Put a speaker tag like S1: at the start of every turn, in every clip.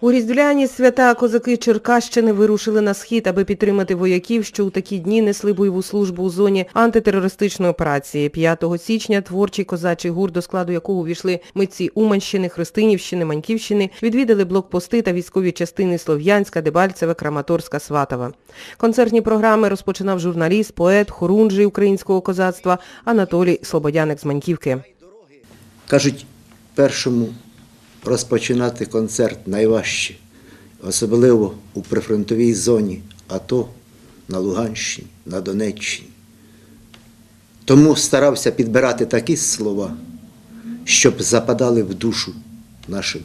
S1: У різдвяні свята козаки Черкащини вирушили на схід, аби підтримати вояків, що у такі дні несли бойову службу у зоні антитерористичної операції. 5 січня творчий козачий гурт, до складу якого увійшли митці Уманщини, Христинівщини, Маньківщини, відвідали блокпости та військові частини Слов'янська, Дебальцеве, Краматорська, Сватова. Концертні програми розпочинав журналіст, поет, хорунжий українського козацтва Анатолій Слободяник з Маньківки.
S2: Кажуть, першому розпочинати концерт найважче, особливо у прифронтовій зоні АТО на Луганщині, на Донеччині. Тому старався підбирати такі слова, щоб западали в душу нашим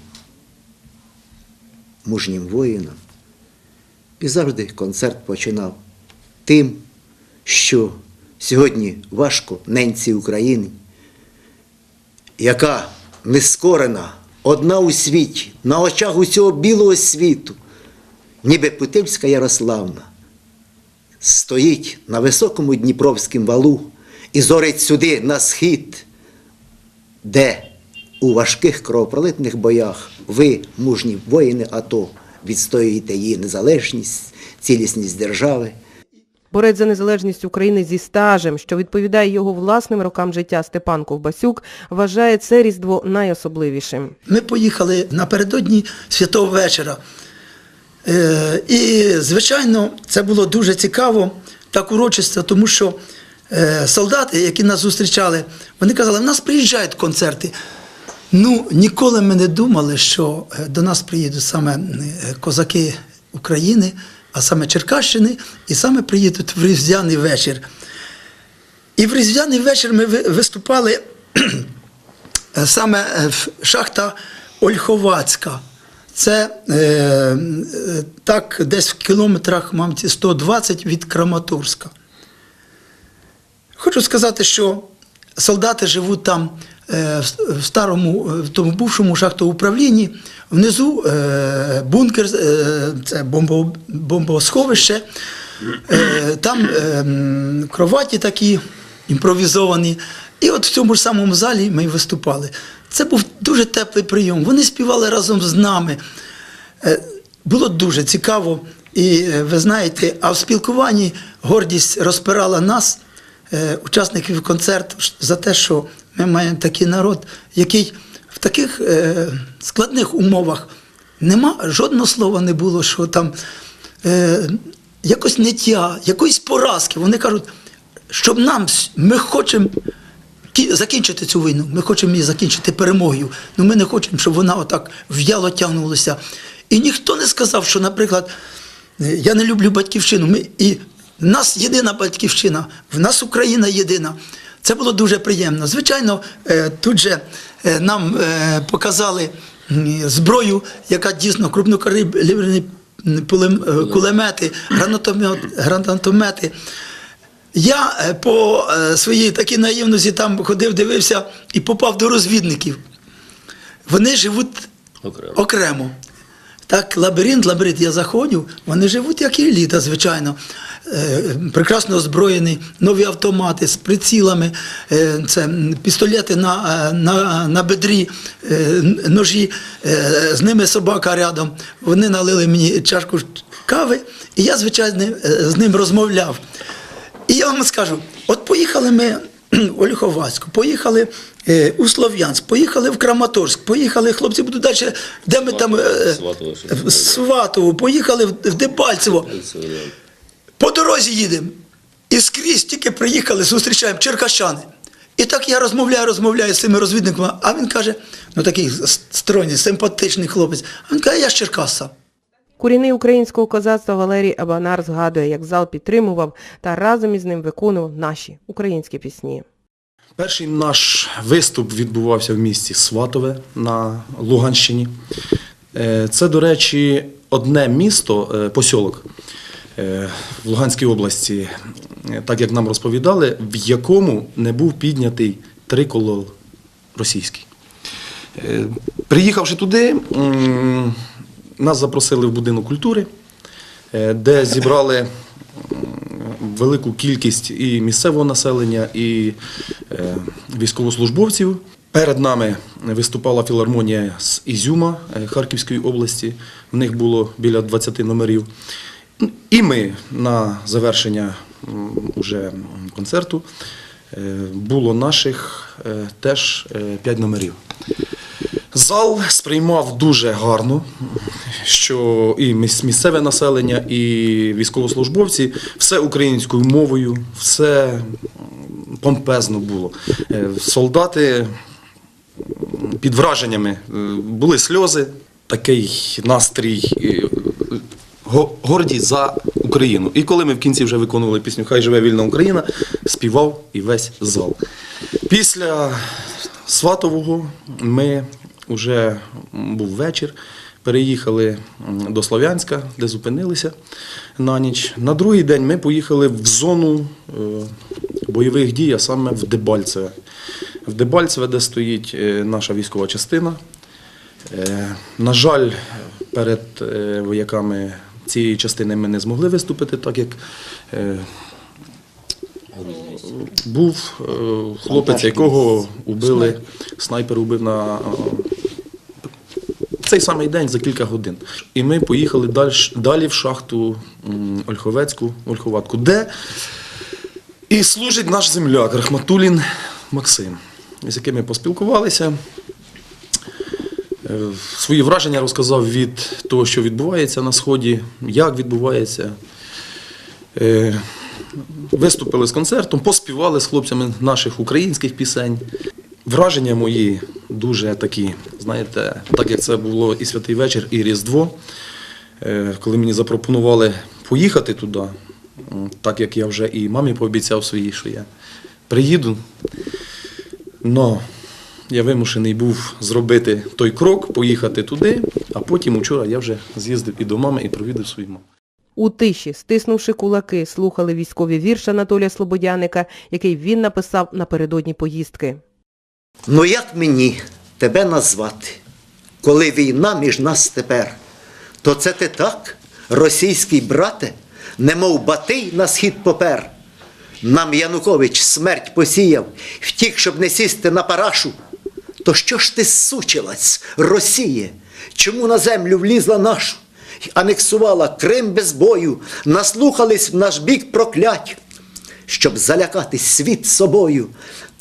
S2: мужнім воїнам. І завжди концерт починав тим, що сьогодні важко ненці України яка нескорена, одна у світі, на очах усього білого світу, ніби Путильська Ярославна, стоїть на високому Дніпровському валу і зорить сюди на схід, де у важких кровопролитних боях ви, мужні воїни АТО, відстоюєте її незалежність, цілісність держави.
S1: Борець за незалежність України зі стажем, що відповідає його власним рокам життя Степан Ковбасюк, вважає це різдво найособливішим.
S3: Ми поїхали напередодні святого вечора. Е, і, звичайно, це було дуже цікаво, так урочисто, тому що е, солдати, які нас зустрічали, вони казали, в нас приїжджають концерти. Ну, ніколи ми не думали, що е, до нас приїдуть саме козаки України, а саме Черкащини, і саме приїдуть в різдвяний вечір. І в різдвяний вечір ми виступали Е, саме е, в- шахта Ольховацька. Це е, е, так десь в кілометрах, мабуть, 120 від Краматорська. Хочу сказати, що солдати живуть там е, в- в старому, е, в тому бувшому шахтоуправлінні. Внизу е, бункер, е, це бомбосховище. Е, там е, кроваті такі імпровізовані. І от в цьому ж самому залі ми виступали. Це був дуже теплий прийом. Вони співали разом з нами. Е, Було дуже цікаво. І е, ви знаєте, а в спілкуванні гордість розпирала нас, е, учасників концерту, за те, що ми маємо такий народ, який в таких е, складних умовах нема жодного слова не було, що там е, якось неття, якоїсь поразки. Вони кажуть, щоб нам ми хочемо закінчити цю війну. Ми хочемо її закінчити перемогою. Ну ми не хочемо, щоб вона отак в'яло тягнулася. І ніхто не сказав, що, наприклад, е, я не люблю батьківщину. Ми, і в нас єдина батьківщина, в нас Україна єдина. Це було дуже приємно. Звичайно, е, тут же е, нам е, показали зброю, яка дійсно крупнокаліберні кулемети, гранатомети. Я по своїй такій наївності там ходив, дивився і попав до розвідників. Вони живуть
S4: Окремо.
S3: окремо. Так, лабіринт, лабіринт, я заходжу, вони живуть як і еліта, звичайно. Е, прекрасно озброєні, нові автомати з прицілами, е, це пістолети на, е, на, на бедрі, ножі, з ними собака рядом. Вони налили мені чашку кави, і я, звичайно, з ним розмовляв. І я вам скажу: от поїхали ми в Ольховацьку, поїхали у Слов'янськ, поїхали в Краматорськ, поїхали, хлопці будуть далі, де ми там е, в Сватово, поїхали в в Дебальцево. По дорозі їдемо. І скрізь тільки приїхали, зустрічаємо черкащани. І так я розмовляю, розмовляю з цими розвідниками, а він каже, ну такий стройний, симпатичний хлопець. А він каже, я з Черкаса.
S1: Курінний українського козацтва Валерій Абанар згадує, як зал підтримував та разом із ним виконував наші українські пісні.
S5: Перший наш виступ відбувався в місті Сватове на Луганщині. Е, Це, до речі, одне місто, е, посьолок е, в Луганській області, так як нам розповідали, в якому не був піднятий триколор російський. Приїхавши туди, нас запросили в будинок культури, де зібрали велику кількість і місцевого населення, і е, військовослужбовців. Перед нами виступала філармонія з Ізюма е, Харківської області. В них було біля 20 номерів. І ми на завершення уже концерту е, було наших теж 5 номерів. Зал сприймав дуже гарно, що і місцеве населення, і військовослужбовці все українською мовою, все помпезно було. Е, Солдати під враженнями е, були сльози, такий настрій. е, Гордість за Україну. І коли ми в кінці вже виконували пісню Хай живе вільна Україна, співав і весь зал. Після Сватового ми вже був вечір, переїхали до Слов'янська, де зупинилися на ніч. На другий день ми поїхали в зону е, бойових дій, а саме в Дебальцеве. В Дебальцеве, де стоїть е, наша військова частина. Е, На жаль, перед вояками цієї частини ми не змогли виступити, так як був хлопець, якого убили, снайпер убив на цей самий день за кілька годин. І ми поїхали далі, далі в шахту Ольховецьку, Ольховатку, де і служить наш земляк Рахматулін Максим, з яким ми поспілкувалися. Е, Свої враження розказав від того, що відбувається на Сході, як відбувається. Е, Виступили з концертом, поспівали з хлопцями наших українських пісень. Враження мої дуже такі, знаєте, так як це було і святий вечір, і Різдво. Е, Коли мені запропонували поїхати туди, так як я вже і мамі пообіцяв своїй, що я приїду. Но я вимушений був зробити той крок, поїхати туди, а потім учора я вже з'їздив і до мами, і провідав свою маму.
S1: У тиші, стиснувши кулаки, слухали військові вірш Анатолія Слободяника, який він написав напередодні поїздки.
S2: Ну як мені тебе назвати, коли війна між нас тепер? То це ти так, російський брате, немов батий на схід попер. Нам Янукович смерть посіяв, втік, щоб не сісти на парашу. То що ж ти сучилась, Росіє? Чому на землю влізла нашу? Анексувала Крим без бою, наслухались в наш бік проклять щоб залякати світ собою.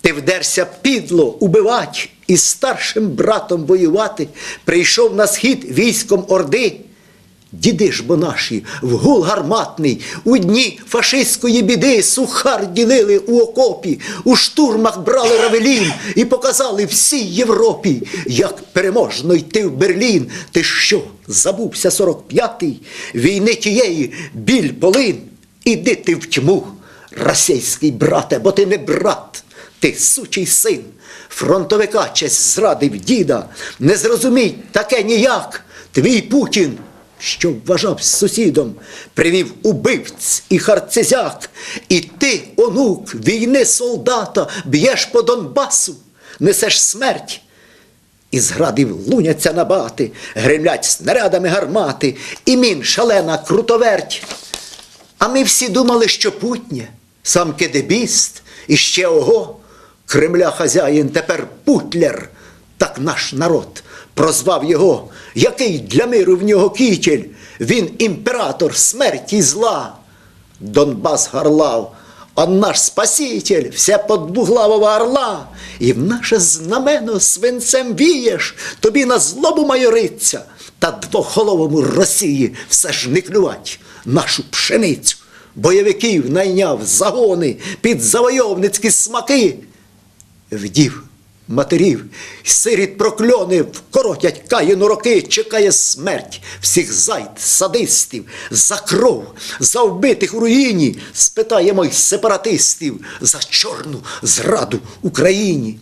S2: Ти вдерся підло убивать і старшим братом воювати, прийшов на схід військом Орди. Діди ж бо наші, в гул гарматний, у дні фашистської біди сухар ділили у окопі, у штурмах брали Равелін і показали всій Європі, як переможно йти в Берлін. Ти що, забувся 45-й, війни тієї біль полин? Іди ти в тьму, російський брате, бо ти не брат, ти сучий син. Фронтовика честь зрадив діда, не зрозуміть таке ніяк. Твій Путін, що вважав сусідом, привів убивць і харцезяк. І ти, онук, війни солдата, б'єш по Донбасу, несеш смерть. І зградів луняться набати, гремлять снарядами гармати, і мін шалена крутоверть. А ми всі думали, що путнє, сам кедебіст, і ще ого, Кремля хазяїн тепер путлер. Так наш народ прозвав його, який для миру в нього кітель, він імператор смерті зла. Донбас горлав, а наш Спаситель вся под двуглавого орла, і в наше знамено свинцем вієш, тобі на злобу майориться, та двохголовому Росії все ж не клювать нашу пшеницю. Бойовиків найняв загони під завойовницькі смаки. Вдів, матерів, сиріт прокльони вкоротять каїну роки, чекає смерть всіх зайд, садистів, за кров, за вбитих у руїні, спитаємо й сепаратистів за чорну зраду Україні.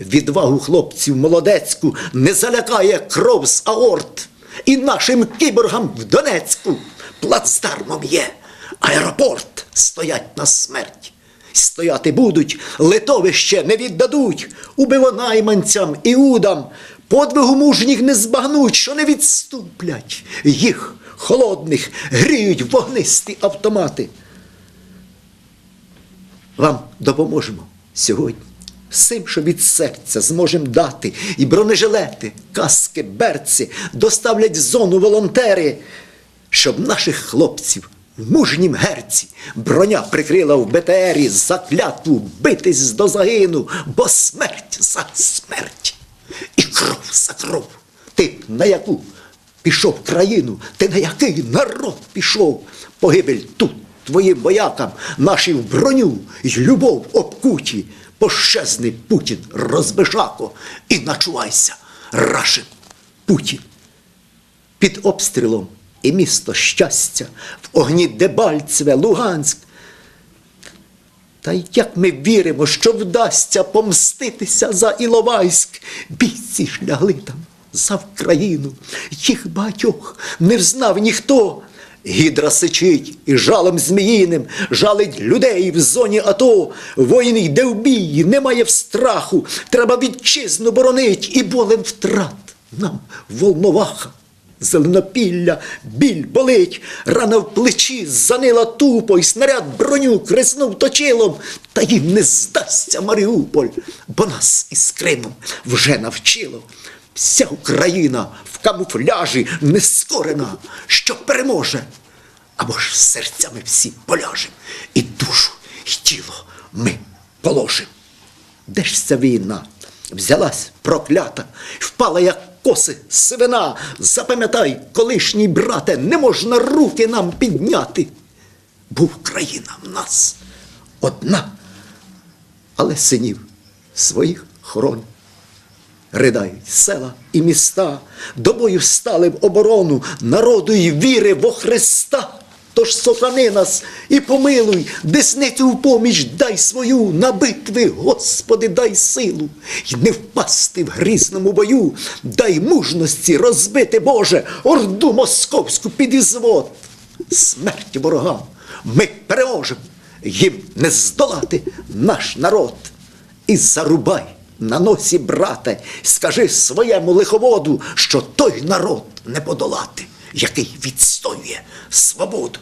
S2: Відвагу хлопців молодецьку не залякає кров з аорт, і нашим кіборгам в Донецьку плацдармом є аеропорт стоять на смерть. Стояти будуть, литовище не віддадуть, убивонайманцям, іудам, подвигу мужніх не збагнуть, що не відступлять. Їх холодних гріють вогнисті автомати. Вам допоможемо сьогодні. Всім, що від серця зможемо дати, і бронежилети, каски, берці доставлять в зону волонтери, щоб наших хлопців мужнім герці броня прикрила в БТРі за клятву битись до загину, бо смерть за смерть і кров за кров. Ти на яку пішов країну, ти на який народ пішов? Погибель тут твоїм боякам, наші в броню й любов обкуті. Пощезний Путін, розбишако, і начувайся, Рашин Путін. Під обстрілом і місто щастя, в огні Дебальцеве, Луганськ. Та як ми віримо, що вдасться помститися за Іловайськ, бійці лягли там за Вкраїну, їх багатьох не взнав ніхто. Гідра сичить і жалом зміїним жалить людей в зоні АТО. Воїн йде в бій, немає в страху. Треба вітчизну боронить і болем втрат. Нам волноваха. Зеленопілля, біль болить, рана в плечі занила тупо, і снаряд броню креснув точилом, та їм не здасться Маріуполь, бо нас із Кримом вже навчило. Вся Україна в камуфляжі нескорена, що переможе, або ж серцями всі поляжем, і душу, і тіло ми положим. Де ж ця війна? Взялась проклята, впала, як коси сивина. Запам'ятай, колишній брате, не можна руки нам підняти. Був країна в нас одна, але синів своїх хоронь. Ридають села і міста, до бою стали в оборону народу і віри во Христа. Тож сохрани нас і помилуй, десницю в поміч дай свою, на битви, Господи, дай силу, І не впасти в грізному бою, дай мужності розбити, Боже, орду московську під ізвод. Смерть ворогам, ми переможемо, їм не здолати наш народ. І зарубай на носі, брате, скажи своєму лиховоду, що той народ не подолати, який відстоює свободу.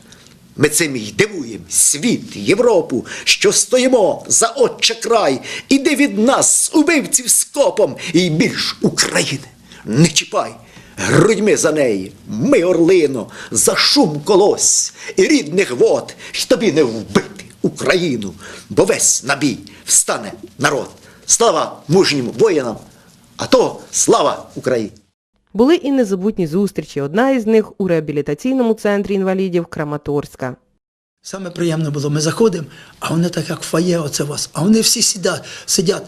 S2: Ми цим й дивуємо світ, Європу, що стоїмо за отче край, іди від нас, убивців скопом, і більш України не чіпай. Грудьми за неї, ми орлино, за шум колось і рідних вод, й тобі не вбити Україну, бо весь набій встане народ. Слава мужнім воїнам, а то слава Україні!
S1: Були і незабутні зустрічі. Одна із них у реабілітаційному центрі інвалідів Краматорська.
S3: Саме приємно було, ми заходимо, а вони так як фає, оце вас, а вони всі сидять, сидять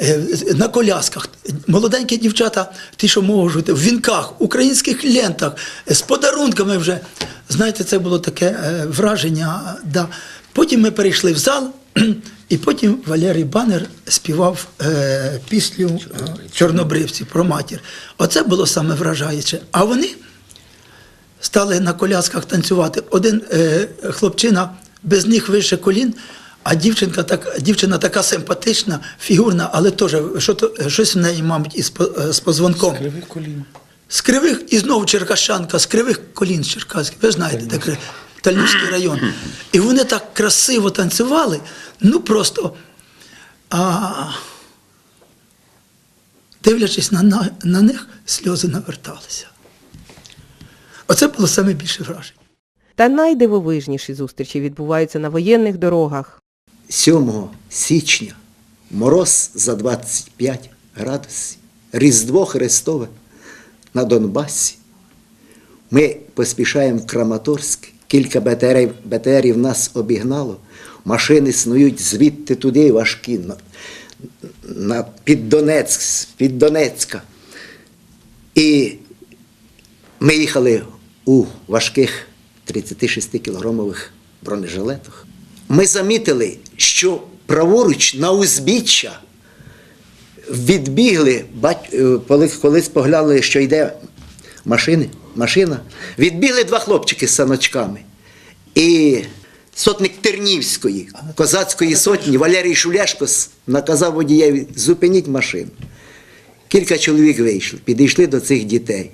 S3: е, на колясках. Молоденькі дівчата, ті, що можуть, в вінках, українських лентах, е, з подарунками вже. Знаєте, це було таке е, враження. Да. Потім ми перейшли в зал, і потім Валерій Банер співав е, пісню е, Чорнобривці про матір. Оце було саме вражаюче. А вони стали на колясках танцювати. Один е, хлопчина без ніг вище колін, а дівчинка, так, дівчина така симпатична, фігурна, але теж що, то- щось в неї, мабуть, із, е, з.
S5: Кривих колін.
S3: З кривих, і знову черкащанка, з кривих колін з черкаських. Ви знаєте, Кри- Тальнівський район. І вони так красиво танцювали, ну просто. А, дивлячись на, на, на них, сльози наверталися. Оце було саме більше враження.
S1: Та найдивовижніші зустрічі відбуваються на воєнних дорогах.
S2: 7 січня мороз за 25 градусів, Різдво Христове на Донбасі. Ми поспішаємо в Краматорськ, кілька БТРів, БТРів нас обігнало, машини снують звідти туди важкі, на, на, під, Донецьк, під Донецька. І ми їхали у важких 36-кілограмових бронежилетах. Ми замітили, що праворуч на узбіччя відбігли, е, коли- колись поглянули, що йде машини, машина, відбігли два хлопчики з саночками. І сотник Тернівської, козацької сотні Валерій Шуляшко наказав водієві зупиніть машину. Кілька чоловік вийшли, підійшли до цих дітей.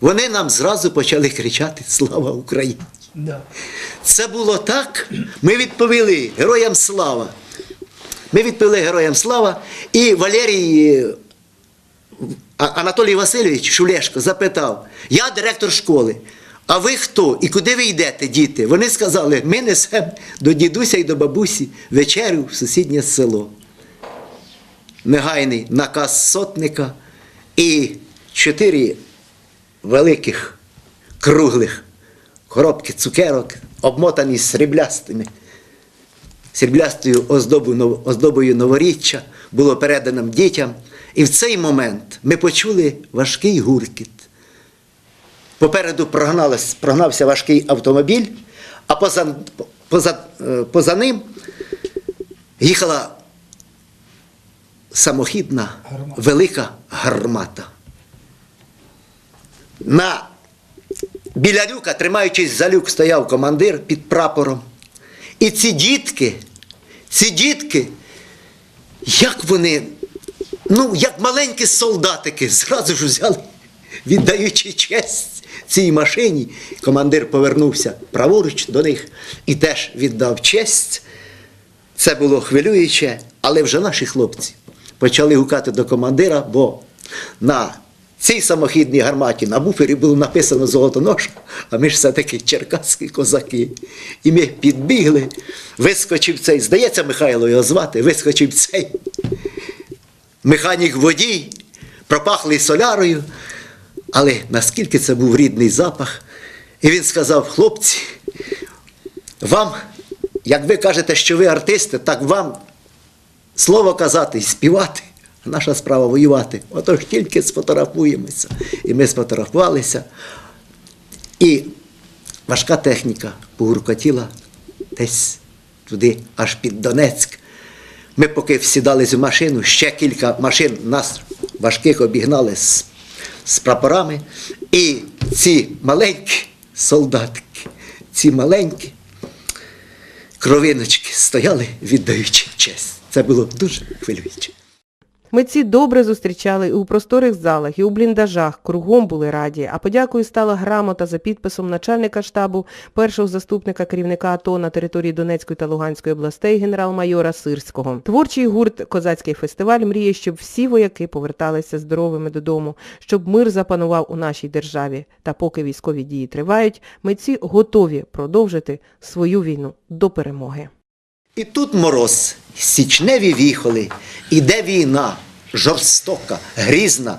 S2: Вони нам зразу почали кричати Слава Україні!
S3: Да.
S2: Це було так. Ми відповіли Героям слава. Ми відповіли героям слава, і Валерій Анатолій Васильович Шулешко запитав: я директор школи. А ви хто і куди ви йдете, діти? Вони сказали, ми несемо до дідуся і до бабусі вечерю в сусіднє село. Негайний наказ сотника і чотири великих круглих коробки цукерок, обмотані сріблястими сріблястою оздобою, новоріччя було передано дітям. І в цей момент ми почули важкий гуркіт. Попереду прогнався важкий автомобіль, а поза, поза, е, поза ним їхала самохідна велика гармата. На біля люка, тримаючись за люк, стояв командир під прапором. І ці дітки, ці дітки, як вони, ну, як маленькі солдатики, зразу ж взяли, віддаючи честь цій машині. Командир повернувся праворуч до них і теж віддав честь. Це було хвилююче, але вже наші хлопці почали гукати до командира, бо на цій самохідній гарматі на буфері було написано золотонож, а ми ж все-таки черкаські козаки. І ми підбігли, вискочив цей, здається, Михайло його звати, вискочив цей механік водій, пропахлий солярою. Але наскільки це був рідний запах, і він сказав: хлопці, вам, як ви кажете, що ви артисти, так вам слово казати і співати. Наша справа воювати. Отож тільки сфотографуємося. І ми сфотографувалися. І важка техніка погуркотіла десь туди, аж під Донецьк. Ми поки всідались в машину, ще кілька машин нас важких обігнали з, з прапорами. І ці маленькі солдатки, ці маленькі кровиночки стояли, віддаючи честь. Це було дуже хвилююче.
S1: Митці добре зустрічали і у просторих залах, і у бліндажах, кругом були раді, а подякою стала грамота за підписом начальника штабу, першого заступника керівника АТО на території Донецької та Луганської областей генерал-майора Сирського. Творчий гурт «Козацький фестиваль» мріє, щоб всі вояки поверталися здоровими додому, щоб мир запанував у нашій державі. Та поки військові дії тривають, митці готові продовжити свою війну до перемоги.
S2: І тут мороз, січневі віхоли, іде війна, жорстока, грізна.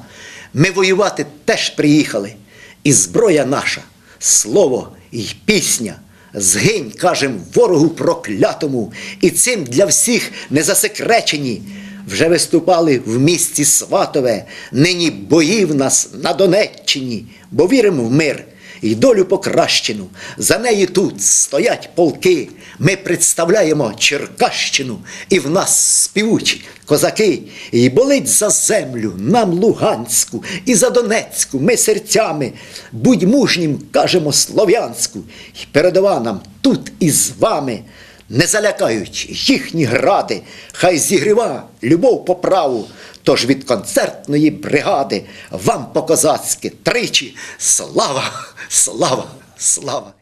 S2: Ми воювати теж приїхали. І зброя наша, слово і пісня. Згинь, кажем, ворогу проклятому, і цим для всіх не засекречені. Вже виступали в місті Сватове, нині бої в нас на Донеччині, бо віримо в мир і долю покращену. За неї тут стоять полки. Ми представляємо Черкащину, і в нас співуть козаки. І болить за землю нам Луганську, і за Донецьку ми серцями. Будь мужнім, кажемо слов'янську, і передова нам тут із вами. Не залякають їхні гради, хай зігріва любов по праву. Тож від концертної бригади вам по-козацьки тричі слава, слава, слава!